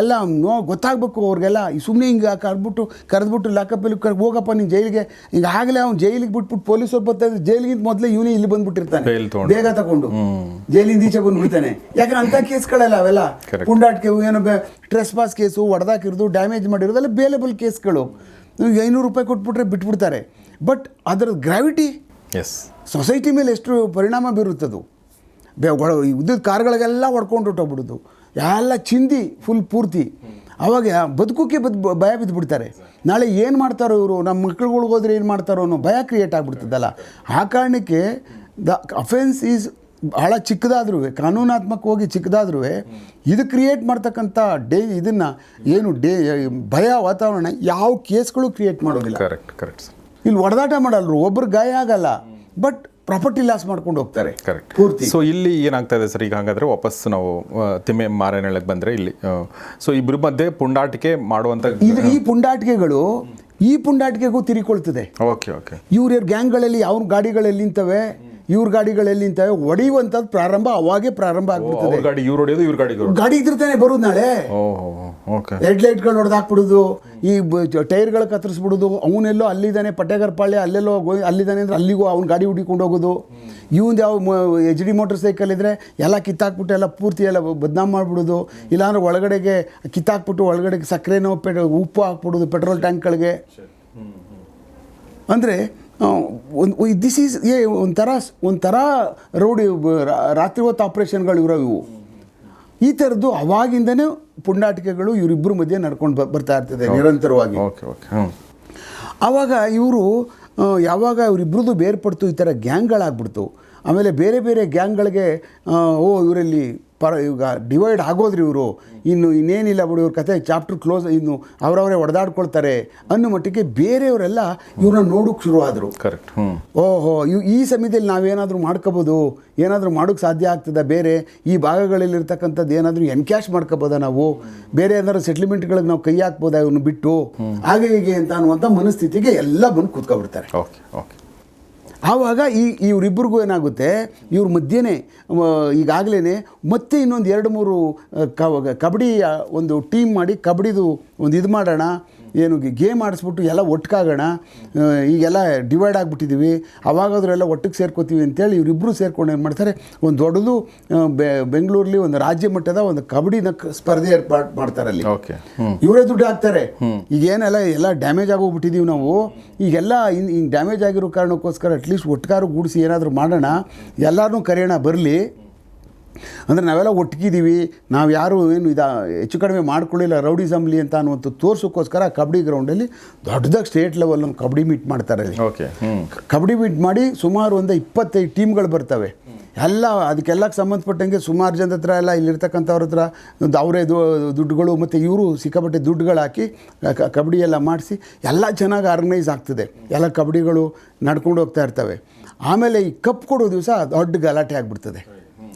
ಎಲ್ಲ ನೋ ಗೊತ್ತಾಗಬೇಕು ಅವ್ರಿಗೆಲ್ಲ. ಸುಮ್ಮನೆ ಹಿಂಗೆ ಕರೆದ್ಬಿಟ್ಟು ಕರೆದ್ಬಿಟ್ಟು ಲಾಕಪ್ಪಲ್ಲಿ ಕರ್ ಹೋಗಪ್ಪ ನೀನು ಜೈಲಿಗೆ. ಈಗ ಆಗಲೇ ಅವ್ನು ಜೈಲಿಗೆ ಬಿಟ್ಬಿಟ್ಟು ಪೊಲೀಸರು ಇದ್ರೆ ಜೈಲಿಗಿಂತ ಮೊದಲೇ ಇವನೇ ಇಲ್ಲಿ ಬಂದ್ಬಿಟ್ಟಿರ್ತಾನೆ. ಬೇಗ ತಗೊಂಡು. ಜೈಲಿಂದ ಈಚೆ ಬಂದ್ಬಿಡ್ತಾನೆ. ಯಾಕಂದ್ರೆ ಅಂಥ ಕೇಸ್ಗಳೆಲ್ಲ ಅವೆಲ್ಲ. ಪುಂಡಾಟಿಕೆ ಏನು ಟ್ರೆಸ್ ಪಾಸ್ ಕೇಸು ಹೊಡೆದಾಕಿರೋದು ಡ್ಯಾಮೇಜ್ ಮಾಡಿರೋದೆಲ್ಲ ಬೇಲೆಬಲ್ ಕೇಸ್ಗಳು. ನಿಮಗೆ ಐನೂರು ರೂಪಾಯಿ ಕೊಟ್ಬಿಟ್ರೆ ಬಿಟ್ಬಿಡ್ತಾರೆ. ಬಟ್ ಅದರ ಗ್ರಾವಿಟಿ ಎಸ್ ಸೊಸೈಟಿ ಮೇಲೆ ಎಷ್ಟು ಪರಿಣಾಮ ಬೀರುತ್ತದು. ಬೇ ಒಳ ಇದ್ದದ ಕಾರ್ಗಳಿಗೆಲ್ಲ ಹೊಡ್ಕೊಂಡು ಹೊಟ್ಟೋಗ್ಬಿಡೋದು ಎಲ್ಲ ಚಿಂದಿ ಫುಲ್ ಪೂರ್ತಿ. ಅವಾಗ ಬದುಕೋಕೆ ಬದ್ ಭಯ ಬಿದ್ದುಬಿಡ್ತಾರೆ ನಾಳೆ ಏನು ಮಾಡ್ತಾರೋ ಇವರು ನಮ್ಮ ಮಕ್ಳುಗಳ್ಗೆ ಹೋದ್ರೆ ಏನು ಮಾಡ್ತಾರೋ ಅನ್ನೋ ಭಯ ಕ್ರಿಯೇಟ್ ಆಗಿಬಿಡ್ತದಲ್ಲ. ಆ ಕಾರಣಕ್ಕೆ ದ ಅಫೆನ್ಸ್ ಈಸ್ ಭಾಳ ಚಿಕ್ಕದಾದ್ರೂ ಕಾನೂನಾತ್ಮಕವಾಗಿ ಚಿಕ್ಕದಾದ್ರೂ ಇದು ಕ್ರಿಯೇಟ್ ಮಾಡ್ತಕ್ಕಂಥ ಡೇ ಇದನ್ನು ಏನು ಡೇ ಭಯ ವಾತಾವರಣ ಯಾವ ಕೇಸ್ಗಳು ಕ್ರಿಯೇಟ್ ಮಾಡೋದಿಲ್ಲ. ಕರೆಕ್ಟ್ ಕರೆಕ್ಟ್ ಇಲ್ಲಿ ಹೊಡೆದಾಟ ಮಾಡಲ್ರು ಒಬ್ರು ಗಾಯ ಆಗಲ್ಲ. ಬಟ್ ಪ್ರಾಪರ್ಟಿ ಲಾಸ್ ಮಾಡ್ಕೊಂಡು ಹೋಗ್ತಾರೆ. ಕರೆಕ್ಟ್ ಪೂರ್ತಿ. ಸೊ ಇಲ್ಲಿ ಏನಾಗ್ತಾ ಇದೆ ಸರ್? ಈಗ ಹಾಗಾದ್ರೆ ವಾಪಸ್ ನಾವು ತಿಮ್ಮೆ ಮಾರನೇಳಕ್ಕೆ ಬಂದರೆ ಇಲ್ಲಿ ಸೊ ಇಬ್ಬರ ಮಧ್ಯೆ ಪುಂಡಾಟಿಕೆ ಮಾಡುವಂಥ ಇದು ಈ ಪುಂಡಾಟಿಕೆಗಳು ಈ ಪುಂಡಾಟಿಕೆಗೂ ತಿರಿಕೊಳ್ತದೆ. ಓಕೆ ಓಕೆ ಇವ್ರ ಗ್ಯಾಂಗ್ಗಳಲ್ಲಿ ಅವ್ರ ಗಾಡಿಗಳಲ್ಲಿ ನಿಂತವೆ ಇವ್ರ ಗಾಡಿಗಳಲ್ಲಿ ನಿಂತವೆ ಹೊಡೆಯುವಂಥದ್ದು ಪ್ರಾರಂಭ ಅವಾಗೆ ಪ್ರಾರಂಭ ಆಗ್ಬಿಡ್ತದೆ. ಗಾಡಿ ಇವ್ರು ಹೊಡೆಯೋದು ಇವ್ರ ಗಾಡಿ ಗಾಡಿ ಇದ್ರತಾನೆ ಬರೋದು ನಾಳೆ. ಓಹೋ. ಹೆಡ್ ಲೈಟ್ಗಳು ಹೊಡೆದಾಕ್ಬಿಡೋದು ಈ ಟೈರ್ಗಳು ಕತ್ತರಿಸ್ಬಿಡುದು ಅವನೆಲ್ಲೋ ಅಲ್ಲಿದ್ದಾನೆ ಪಟ್ಟೆಗರ್ಪಾಳ್ಯ ಅಲ್ಲೆಲ್ಲೋ ಅಲ್ಲಿದ್ದಾನೆ ಅಂದ್ರೆ ಅಲ್ಲಿಗೂ ಅವ್ನ ಗಾಡಿ ಹುಡಿಕೊಂಡು ಹೋಗೋದು. ಇವಂದು ಯಾವ ಎಚ್ ಡಿ ಮೋಟರ್ ಸೈಕಲ್ ಇದ್ದರೆ ಎಲ್ಲ ಕಿತ್ತಾಕ್ಬಿಟ್ಟು ಎಲ್ಲ ಪೂರ್ತಿ ಎಲ್ಲ ಬದನಾಮ್ ಮಾಡಿಬಿಡೋದು. ಇಲ್ಲಾಂದ್ರೆ ಒಳಗಡೆಗೆ ಕಿತ್ತಾಕ್ಬಿಟ್ಟು ಒಳಗಡೆಗೆ ಸಕ್ಕರೆನೋ ಪೆ ಉಪ್ಪು ಹಾಕ್ಬಿಡೋದು ಪೆಟ್ರೋಲ್ ಟ್ಯಾಂಕ್ಗಳಿಗೆ. ಅಂದರೆ ಒಂದು ದಿಸ್ ಈಸ್ ಏ ಒಂಥರ ಒಂಥರ ರೌಡಿ ರಾತ್ರಿ ಹೊತ್ತು ಆಪ್ರೇಷನ್ಗಳು ಇರೋ ಇವು ಈ ಥರದ್ದು ಅವಾಗಿಂದನೇ ಪುಂಡಾಟಿಕೆಗಳು ಇವರಿಬ್ಬರ ಮಧ್ಯೆ ನಡ್ಕೊಂಡು ಬ- ಬರ್ತಾ ಇರ್ತದೆ. ನಿರಂತರವಾಗಿ. ಓಕೆ ಓಕೆ ಆವಾಗ ಇವರು ಯಾವಾಗ ಇವರಿಬ್ರದ್ದು ಬೇರ್ಪಡ್ತು ಈ ಥರ ಗ್ಯಾಂಗ್ಗಳಾಗ್ಬಿಡ್ತು. ಆಮೇಲೆ ಬೇರೆ ಬೇರೆ ಗ್ಯಾಂಗ್ಗಳಿಗೆ ಓ ಇವರಲ್ಲಿ ಪರ ಈಗ ಡಿವೈಡ್ ಆಗೋದ್ರಿ ಇವರು. ಇನ್ನು ಇನ್ನೇನಿಲ್ಲ ಬಿಡು ಇವ್ರ ಕತೆ ಚಾಪ್ಟರ್ ಕ್ಲೋಸ್ ಇನ್ನು ಅವರವರೇ ಒಡೆದಾಡ್ಕೊಳ್ತಾರೆ ಅನ್ನೋ ಮಟ್ಟಿಗೆ ಬೇರೆಯವರೆಲ್ಲ ಇವ್ರನ್ನ ನೋಡೋಕೆ ಶುರುವಾದರು. ಕರೆಕ್ಟ್ ಓಹೋ ಇವ್ ಈ ಸಮಯದಲ್ಲಿ ನಾವೇನಾದರೂ ಮಾಡ್ಕೋಬೋದು ಏನಾದರೂ ಮಾಡೋಕ್ಕೆ ಸಾಧ್ಯ ಆಗ್ತದ ಬೇರೆ? ಈ ಭಾಗಗಳಲ್ಲಿರ್ತಕ್ಕಂಥದ್ದು ಏನಾದರೂ ಎನ್ಕ್ಯಾಶ್ ಮಾಡ್ಕೋಬೋದಾ ನಾವು? ಬೇರೆ ಏನಾದರೂ ಸೆಟ್ಲ್ಮೆಂಟ್ಗಳಿಗೆ ನಾವು ಕೈ ಹಾಕ್ಬೋದಾ ಇವ್ನು ಬಿಟ್ಟು? ಹಾಗೆ ಹೀಗೆ ಅಂತ ಅನ್ನುವಂಥ ಮನಸ್ಥಿತಿಗೆ ಎಲ್ಲ ಬಂದು ಕೂತ್ಕೊಬಿಡ್ತಾರೆ. ಓಕೆ ಓಕೆ ಆವಾಗ ಈ ಇವರಿಬ್ಬರಿಗೂ ಏನಾಗುತ್ತೆ? ಇವ್ರ ಮಧ್ಯೆನೇ ಈಗಾಗಲೇ ಮತ್ತೆ ಇನ್ನೊಂದು ಎರಡು ಮೂರು ಕಬಡ್ಡಿ ಒಂದು ಟೀಮ್ ಮಾಡಿ ಕಬಡ್ಡಿದು ಒಂದು ಇದು ಮಾಡೋಣ. ಏನು ಗೇಮ್ ಆಡಿಸ್ಬಿಟ್ಟು ಎಲ್ಲ ಒಟ್ಕಾಗೋಣ ಆ, ಈಗೆಲ್ಲ ಡಿವೈಡ್ ಆಗಿಬಿಟ್ಟಿದ್ದೀವಿ ಅವಾಗಾದ್ರೂ ಎಲ್ಲ ಒಟ್ಟಿಗೆ ಸೇರ್ಕೋತೀವಿ ಅಂತೇಳಿ ಇವರಿಬ್ಬರು ಸೇರ್ಕೊಂಡು ಏನು ಮಾಡ್ತಾರೆ ಒಂದು ದೊಡ್ಡದು ಬೆ- ಬೆಂಗಳೂರಲ್ಲಿ ಒಂದು ರಾಜ್ಯ ಮಟ್ಟದ ಒಂದು ಕಬಡ್ಡಿನ ಕ- ಸ್ಪರ್ಧೆ ಏರ್ಪಾಡು ಮಾಡ್ತಾರೆ ಅಲ್ಲಿ. ಓಕೆ. ಇವರೇ ದುಡ್ಡು ಹಾಕ್ತಾರೆ. ಈಗ ಏನೆಲ್ಲ ಎಲ್ಲ ಡ್ಯಾಮೇಜ್ ಆಗೋಗ್ಬಿಟ್ಟಿದ್ದೀವಿ ನಾವು. ಈಗೆಲ್ಲ ಇನ್ ಹಿಂಗೆ ಡ್ಯಾಮೇಜ್ ಆಗಿರೋ ಕಾರಣಕ್ಕೋಸ್ಕರ ಅಟ್ಲೀಸ್ಟ್ ಒಟ್ಕಾರು ಗೂಡಿಸಿ ಏನಾದರೂ ಮಾಡೋಣ ಎಲ್ಲರೂ ಕರೆಯೋಣ ಬರಲಿ. ಅಂದರೆ ನಾವೆಲ್ಲ ಒಟ್ಟಿಗಿದ್ದೀವಿ ನಾವು ಯಾರು ಏನು ಇದು ಹೆಚ್ಚು ಕಡಿಮೆ ಮಾಡ್ಕೊಳ್ಳಿಲ್ಲ ರೌಡಿ ಸಂಬ್ಲಿ ಅಂತ ಅನ್ನುವಂಥ ತೋರ್ಸೋಕ್ಕೋಸ್ಕರ ಕಬಡ್ಡಿ ಗ್ರೌಂಡಲ್ಲಿ ದೊಡ್ಡದಾಗಿ ಸ್ಟೇಟ್ ಲೆವೆಲ್ ಒಂದು ಕಬಡ್ಡಿ ಮೀಟ್ ಮಾಡ್ತಾರೆ ಅಲ್ಲಿ. ಕಬಡ್ಡಿ ಮೀಟ್ ಮಾಡಿ ಸುಮಾರು ಒಂದು ಇಪ್ಪತ್ತೈದು ಟೀಮ್ಗಳು ಬರ್ತವೆ. ಎಲ್ಲ ಅದಕ್ಕೆಲ್ಲ ಸಂಬಂಧಪಟ್ಟಂಗೆ ಸುಮಾರು ಜನದ ಹತ್ರ ಎಲ್ಲ ಇಲ್ಲಿರ್ತಕ್ಕಂಥವ್ರ ಹತ್ರ ಒಂದು ಅವರೇ ದುಡ್ಡುಗಳು ಮತ್ತು ಇವರು ಸಿಕ್ಕಾಪಟ್ಟೆ ದುಡ್ಡುಗಳು ಹಾಕಿ ಕಬಡ್ಡಿ ಎಲ್ಲ ಮಾಡಿಸಿ ಎಲ್ಲ ಚೆನ್ನಾಗಿ ಆರ್ಗನೈಸ್ ಆಗ್ತದೆ. ಎಲ್ಲ ಕಬಡ್ಡಿಗಳು ನಡ್ಕೊಂಡು ಹೋಗ್ತಾ ಇರ್ತವೆ. ಆಮೇಲೆ ಈ ಕಪ್ ಕೊಡೋ ದಿವಸ ದೊಡ್ಡ ಗಲಾಟೆ ಆಗಿಬಿಡ್ತದೆ.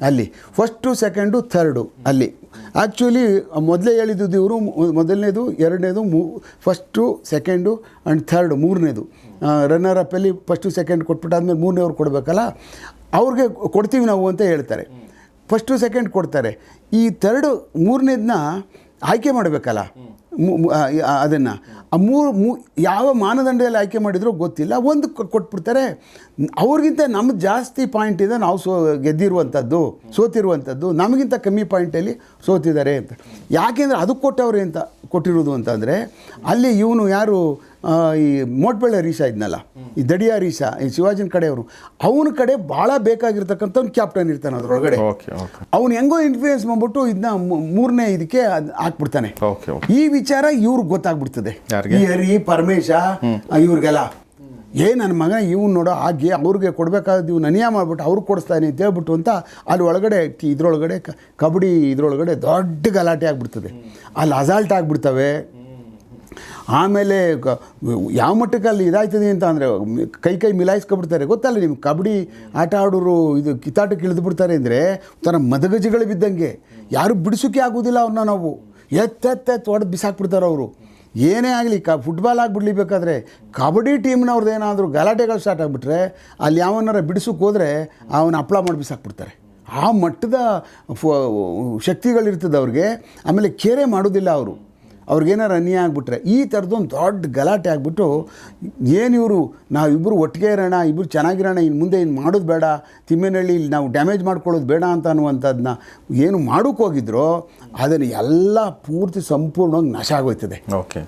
ಅಲ್ಲಿ. ಫಸ್ಟು ಸೆಕೆಂಡು ಥರ್ಡು ಅಲ್ಲಿ. ಆ್ಯಕ್ಚುಲಿ ಮೊದಲೇ ಹೇಳಿದ್ದು ಇವರು, ಮೊದಲನೇದು, ಎರಡನೇದು, ಮೂ ಫಸ್ಟು ಸೆಕೆಂಡು ಆ್ಯಂಡ್ ಥರ್ಡ್ ಮೂರನೇದು. ರನ್ನರ್ ಅಪ್ಪಲ್ಲಿ ಫಸ್ಟು ಸೆಕೆಂಡ್ ಕೊಟ್ಬಿಟ್ಟಾದ್ಮೇಲೆ ಮೂರನೇವ್ರು ಕೊಡಬೇಕಲ್ಲ? ಅವ್ರಿಗೆ ಕೊಡ್ತೀವಿ ನಾವು ಅಂತ ಹೇಳ್ತಾರೆ. ಫಸ್ಟು ಸೆಕೆಂಡ್ ಕೊಡ್ತಾರೆ. ಈ ಥರ್ಡು ಮೂರನೇದನ್ನ ಆಯ್ಕೆ ಮಾಡಬೇಕಲ್ಲ? ಅದನ್ನು. ಆ ಮೂರು, ಮೂ, ಯಾವ ಮಾನದಂಡದಲ್ಲಿ ಆಯ್ಕೆ ಮಾಡಿದರೂ ಗೊತ್ತಿಲ್ಲ. ಒಂದು ಕೊಟ್ಬಿಡ್ತಾರೆ. ಅವ್ರಿಗಿಂತ ನಮ್ಗೆ ಜಾಸ್ತಿ ಪಾಯಿಂಟ್ ಇದೆ, ನಾವು ಸೋ ಗೆದ್ದಿರುವಂಥದ್ದು ಸೋತಿರುವಂಥದ್ದು ನಮಗಿಂತ ಕಮ್ಮಿ ಪಾಯಿಂಟಲ್ಲಿ ಸೋತಿದ್ದಾರೆ ಅಂತ. ಯಾಕೆಂದರೆ ಅದು ಕೊಟ್ಟವ್ರೆ ಅಂತ ಕೊಟ್ಟಿರೋದು ಅಂತಂದರೆ, ಅಲ್ಲಿ ಇವನು ಯಾರು ಈ ಮೋಟ್ಬೆಳ್ಳ ರೀಸ ಇದ್ನಲ್ಲ ಈ ದಡಿಯ ರೀಸಾ ಈ ಶಿವಾಜಿನ ಕಡೆಯವರು ಅವನ ಕಡೆ ಭಾಳ ಬೇಕಾಗಿರ್ತಕ್ಕಂಥ ಒಂದು ಕ್ಯಾಪ್ಟನ್ ಇರ್ತಾನೆ ಅದರೊಳಗಡೆ. Okay okay. ಅವನು ಹೆಂಗೋ ಇನ್ಫ್ಲೂಯೆನ್ಸ್ ಮಾಡ್ಬಿಟ್ಟು ಇದನ್ನ ಮೂರನೇ ಇದಕ್ಕೆ ಅದ್ ಹಾಕ್ಬಿಡ್ತಾನೆ. ಈ ವಿಚಾರ ಇವ್ರಿಗೆ ಗೊತ್ತಾಗ್ಬಿಡ್ತದೆ? ಈ ಹರಿ ಪರಮೇಶ ಇವ್ರಿಗೆಲ್ಲ. ಏ ನನ್ನ ಮಗ ಇವ್ನು ನೋಡೋ ಹಾಗೆ ಅವ್ರಿಗೆ ಕೊಡಬೇಕಾದ ಇವ್ನು ಅನಿಯ ಮಾಡಿಬಿಟ್ಟು ಅವ್ರಿಗೆ ಕೊಡಿಸ್ತಾನೆ ಅಂತ ಹೇಳ್ಬಿಟ್ಟು ಅಂತ ಅಲ್ಲಿ ಒಳಗಡೆ ಇದ್ರೊಳಗಡೆ ಕಬಡ್ಡಿ ಇದ್ರೊಳಗಡೆ ದೊಡ್ಡ ಗಲಾಟೆ ಆಗಿಬಿಡ್ತದೆ. ಅಲ್ಲಿ ಅಸಾಲ್ಟ್ ಆಗಿಬಿಡ್ತವೆ. ಆಮೇಲೆ ಯಾವ ಮಟ್ಟಕ್ಕೆ ಅಲ್ಲಿ ಇದಾಯ್ತದೆ ಅಂತ ಅಂದರೆ, ಕೈ ಕೈ ಮಿಲಾಯಿಸ್ಕೊಬಿಡ್ತಾರೆ. ಗೊತ್ತಲ್ಲ ನಿಮ್ಗೆ? ಕಬಡ್ಡಿ ಆಟ ಆಡೋರು ಇದು ಕಿತ್ತಾಟಕ್ಕೆ ಇಳಿದು ಬಿಡ್ತಾರೆ ಅಂದರೆ, ಒಂಥರ ಮದಗಜಗಳು ಬಿದ್ದಂಗೆ. ಯಾರು ಬಿಡಿಸೋಕೆ ಆಗೋದಿಲ್ಲ ಅವ್ರನ್ನ ನಾವು. ಎತ್ತೆತ್ತೆತ್ತು ಹೊಡೆದು ಬಿಸಾಕ್ಬಿಡ್ತಾರೆ ಅವರು. ಏನೇ ಆಗಲಿ, ಕ ಫುಟ್ಬಾಲ್ ಆಗಿಬಿಡ್ಲಿ ಬೇಕಾದ್ರೆ ಕಬಡ್ಡಿ ಟೀಮ್ನವ್ರದ್ದು ಏನಾದರೂ ಗಲಾಟೆಗಳು ಸ್ಟಾರ್ಟ್ ಆಗಿಬಿಟ್ರೆ, ಅಲ್ಲಿ ಯಾವನಾರ ಬಿಡಿಸೋಕೆ ಹೋದರೆ ಅವನ ಹಪ್ಪಳ ಮಾಡಿ ಬಿಸಾಕ್ಬಿಡ್ತಾರೆ. ಆ ಮಟ್ಟದ ಫ- ಶಕ್ತಿಗಳಿರ್ತದೆ ಅವ್ರಿಗೆ. ಆಮೇಲೆ ಕೇರೆ ಮಾಡೋದಿಲ್ಲ ಅವರು. ಅವ್ರಿಗೇನಾರು ಅನ್ಯಾಯ ಆಗಿಬಿಟ್ರೆ, ಈ ಥರದೊಂದು ದೊಡ್ಡ ಗಲಾಟೆ ಆಗಿಬಿಟ್ಟು, ಏನು ಇವರು ನಾವಿಬ್ಬರು ಒಟ್ಟಿಗೆ ಇರೋಣ ಇಬ್ಬರು ಚೆನ್ನಾಗಿರೋಣ ಇನ್ನು ಮುಂದೆ ಇನ್ನು ಮಾಡೋದು ಬೇಡ ತಿಮ್ಮೇನಹಳ್ಳಿ ಇಲ್ಲಿ ನಾವು ಡ್ಯಾಮೇಜ್ ಮಾಡ್ಕೊಳ್ಳೋದು ಬೇಡ ಅಂತ ಅನ್ನುವಂಥದ್ದನ್ನ ಏನು ಮಾಡೋಕ್ಕೋಗಿದ್ರೋ ಅದನ್ನು ಎಲ್ಲ ಪೂರ್ತಿ ಸಂಪೂರ್ಣವಾಗಿ ನಾಶ ಆಗೋಯ್ತದೆ. ಓಕೆ.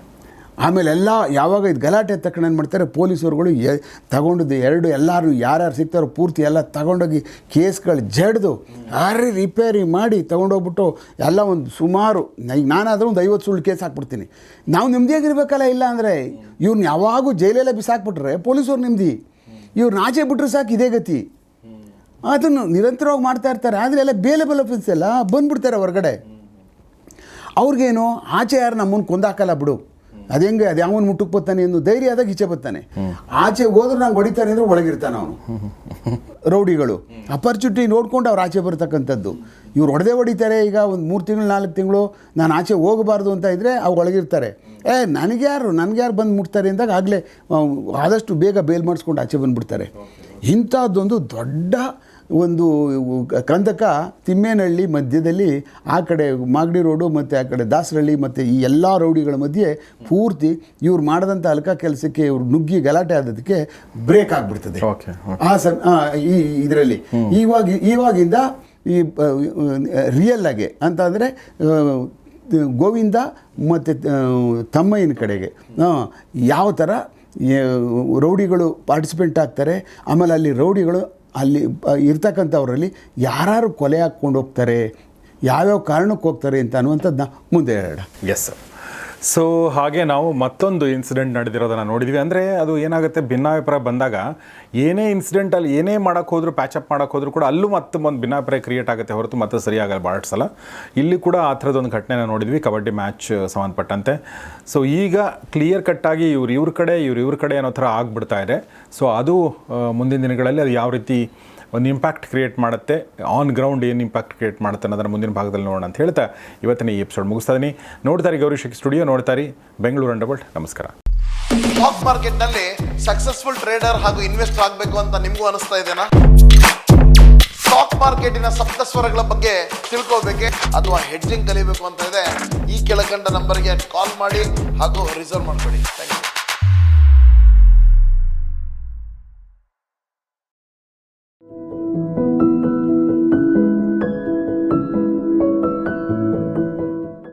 ಆಮೇಲೆ ಎಲ್ಲ ಯಾವಾಗ ಇದು ಗಲಾಟೆ ತಕ್ಕಣ ಏನು ಮಾಡ್ತಾರೆ? ಪೊಲೀಸರುಗಳು ಎ ತಗೊಂಡಿದ್ದು ಎರಡು ಎಲ್ಲರೂ ಯಾರ್ಯಾರು ಸಿಗ್ತಾರೋ ಪೂರ್ತಿ ಎಲ್ಲ ತಗೊಂಡೋಗಿ ಕೇಸ್ಗಳು ಜಡ್ದು ಯಾರೇ ರಿಪೇರಿ ಮಾಡಿ ತೊಗೊಂಡೋಗ್ಬಿಟ್ಟು ಎಲ್ಲ ಒಂದು ಸುಮಾರು ಈಗ ನಾನಾದರೂ ಒಂದು ಐವತ್ತು ಸುಳ್ಳು ಕೇಸ್ ಹಾಕ್ಬಿಡ್ತೀನಿ. ನಾವು ನೆಮ್ಮದಿಯಾಗಿರ್ಬೇಕಲ್ಲ ಇಲ್ಲ ಅಂದರೆ? ಇವ್ರನ್ನ ಯಾವಾಗೂ ಜೈಲೆಲ್ಲ ಬಿಸಾಕ್ಬಿಟ್ರೆ ಪೊಲೀಸರು ನೆಮ್ಮದಿ. ಇವ್ರನ್ನ ಆಚೆ ಬಿಟ್ಟರೆ ಸಾಕು ಇದೇ ಗತಿ. ಅದನ್ನು ನಿರಂತರವಾಗಿ ಮಾಡ್ತಾ ಇರ್ತಾರೆ. ಆದರೆ ಎಲ್ಲ ಬೇಲೆಬಲ್ ಆಫೀಸ್ ಎಲ್ಲ ಬಂದ್ಬಿಡ್ತಾರೆ ಹೊರಗಡೆ. ಅವ್ರಿಗೇನು, ಆಚೆ ಯಾರು ನಮ್ಮನ್ನು ಕೊಂದಾಕಲ್ಲ ಬಿಡು. ಅದು ಹೆಂಗೆ? ಅದು ಯಾವನ್ ಮುಟ್ಟಕ್ಕೆ ಬರ್ತಾನೆ ಎಂದು ಧೈರ್ಯ ಆದಾಗ ಈಚೆ ಬರ್ತಾನೆ ಆಚೆ ಹೋದ್ರೆ ನಂಗೆ ಹೊಡಿತಾನೆ ಅಂದ್ರೆ ಒಳಗಿರ್ತಾನೆ ಅವನು. ರೌಡಿಗಳು. ಅಪರ್ಚುನಿಟಿ ನೋಡ್ಕೊಂಡು ಅವ್ರು ಆಚೆ ಬರ್ತಕ್ಕಂಥದ್ದು. ಇವ್ರು ಹೊಡೆದೇ ಹೊಡಿತಾರೆ, ಈಗ ಒಂದು ಮೂರು ತಿಂಗಳು, ನಾಲ್ಕು ತಿಂಗಳು, ನಾನು ಆಚೆ ಹೋಗಬಾರ್ದು ಅಂತ ಇದ್ದರೆ ಅವ್ರು ಒಳಗಿರ್ತಾರೆ. ಏ, ನನಗೆ ಯಾರು ನನಗೆ ಯಾರು ಬಂದು ಮುಟ್ತಾರೆ ಅಂದಾಗ ಆಗಲೇ ಆದಷ್ಟು ಬೇಗ ಬೇಲ್ ಮಾಡಿಸ್ಕೊಂಡು ಆಚೆ ಬಂದುಬಿಡ್ತಾರೆ. ಇಂಥದ್ದೊಂದು ದೊಡ್ಡ ಒಂದು ಕಂದಕ ತಿಮ್ಮೇನಹಳ್ಳಿ ಮಧ್ಯದಲ್ಲಿ ಆ ಕಡೆ ಮಾಗಡಿ ರೋಡು ಮತ್ತು ಆ ಕಡೆ ದಾಸರಳ್ಳಿ ಮತ್ತು ಈ ಎಲ್ಲ ರೌಡಿಗಳ ಮಧ್ಯೆ ಪೂರ್ತಿ ಇವ್ರು ಮಾಡಿದಂಥ ಅಲ್ಕ ಕೆಲಸಕ್ಕೆ ಇವ್ರು ನುಗ್ಗಿ ಗಲಾಟೆ ಆದದಕ್ಕೆ ಬ್ರೇಕ್ ಆಗಿಬಿಡ್ತದೆ. ಆ ಸಂ ಆ, ಈ ಇದರಲ್ಲಿ. ಇವಾಗ ಇವಾಗಿಂದ ಈ ರಿಯಲ್ ಆಗಿ ಅಂತ ಅಂದರೆ ಗೋವಿಂದ ಮತ್ತು ತಮ್ಮಯ್ಯನ ಕಡೆಗೆ. ಯಾವ ಥರ ರೌಡಿಗಳು ಪಾರ್ಟಿಸಿಪೆಂಟ್ ಆಗ್ತಾರೆ ಆಮೇಲೆ ಅಲ್ಲಿ ರೌಡಿಗಳು ಅಲ್ಲಿ ಇರ್ತಕ್ಕಂಥವ್ರಲ್ಲಿ ಯಾರು ಕೊಲೆ ಹಾಕ್ಕೊಂಡು ಹೋಗ್ತಾರೆ, ಯಾವ್ಯಾವ ಕಾರಣಕ್ಕೆ ಹೋಗ್ತಾರೆ ಅಂತ ಅನ್ನುವಂಥದ್ದನ್ನ ಮುಂದೆ ಹೇಳೋಣ. ಎಸ್ ಸರ್ ಸೊ ಹಾಗೆ ನಾವು ಮತ್ತೊಂದು ಇನ್ಸಿಡೆಂಟ್ ನಡೆದಿರೋದನ್ನು ನೋಡಿದ್ವಿ. ಅಂದರೆ ಅದು ಏನಾಗುತ್ತೆ? ಭಿನ್ನಾಭಿಪ್ರಾಯ ಬಂದಾಗ ಏನೇ ಇನ್ಸಿಡೆಂಟಲ್ಲಿ ಏನೇ ಮಾಡೋಕ್ಕೆ ಹೋದರೂ ಪ್ಯಾಚಪ್ ಮಾಡೋಕ್ಕೆ ಹೋದರೂ ಕೂಡ ಅಲ್ಲೂ ಮತ್ತೆ ಒಂದು ಭಿನ್ನಾಭಿಪ್ರಾಯ ಕ್ರಿಯೇಟ್ ಆಗುತ್ತೆ ಹೊರತು ಮತ್ತೆ ಸರಿಯಾಗಲ್ಲ ಭಾಳ ಸಲ. ಇಲ್ಲಿ ಕೂಡ ಆ ಥರದೊಂದು ಘಟನೆನ ನೋಡಿದ್ವಿ, ಕಬಡ್ಡಿ ಮ್ಯಾಚ್ ಸಂಬಂಧಪಟ್ಟಂತೆ. ಸೊ ಈಗ ಕ್ಲಿಯರ್ ಕಟ್ಟಾಗಿ ಇವ್ರು ಇವ್ರ ಕಡೆ, ಇವ್ರು ಇವ್ರ ಕಡೆ ಅನ್ನೋ ಥರ ಆಗ್ಬಿಡ್ತಾ ಇದೆ. ಸೊ ಅದು ಮುಂದಿನ ದಿನಗಳಲ್ಲಿ ಅದು ಯಾವ ರೀತಿ ಒಂದು ಇಂಪ್ಯಾಕ್ಟ್ ಕ್ರಿಯೇಟ್ ಮಾಡುತ್ತೆ ಆನ್ ಗ್ರೌಂಡ್ ಏನು ಇಂಪ್ಯಾಕ್ಟ್ ಕ್ರಿಯೇಟ್ ಮಾಡುತ್ತೆ ಅನ್ನೋದನ್ನ ಮುಂದಿನ ಭಾಗದಲ್ಲಿ ನೋಡೋಣ ಅಂತ ಹೇಳ್ತಾ ಇವತ್ತಿನ ಈ ಎಪಿಸೋಡ್ ಮುಗಿಸ್ತಾ ಇದೀನಿ. ನೋಡ್ತಾರೆ ಗೌರಿ ಶೆಟ್ಟಿ ಸ್ಟುಡಿಯೋ ನೋಡ್ತಾರೆ ಬೆಂಗಳೂರು ಅಂಡರ್ವರ್ಲ್ಡ್ ನಮಸ್ಕಾರ. ಸ್ಟಾಕ್ ಮಾರ್ಕೆಟ್ನಲ್ಲಿ ಸಕ್ಸಸ್ಫುಲ್ ಟ್ರೇಡರ್ ಹಾಗೂ ಇನ್ವೆಸ್ಟರ್ ಆಗಬೇಕು ಅಂತ ನಿಮಗೂ ಅನಿಸ್ತಾ ಇದೆನಾ? ಸ್ಟಾಕ್ ಮಾರ್ಕೆಟ್ ಮಾರ್ಕೆಟಿನ ಸಪ್ತಸ್ವರಗಳ ಬಗ್ಗೆ ತಿಳ್ಕೋಬೇಕೆ ಅಥವಾ ಹೆಡ್ಜಿಂಗ್ ಕಲಿಬೇಕು ಅಂತ ಇದೆ? ಈ ಕೆಳಕಂಡ ನಂಬರ್ಗೆ ಕಾಲ್ ಮಾಡಿ ಹಾಗೂ ರಿಸರ್ವ್ ಮಾಡ್ಕೊಳ್ಳಿ. Thank you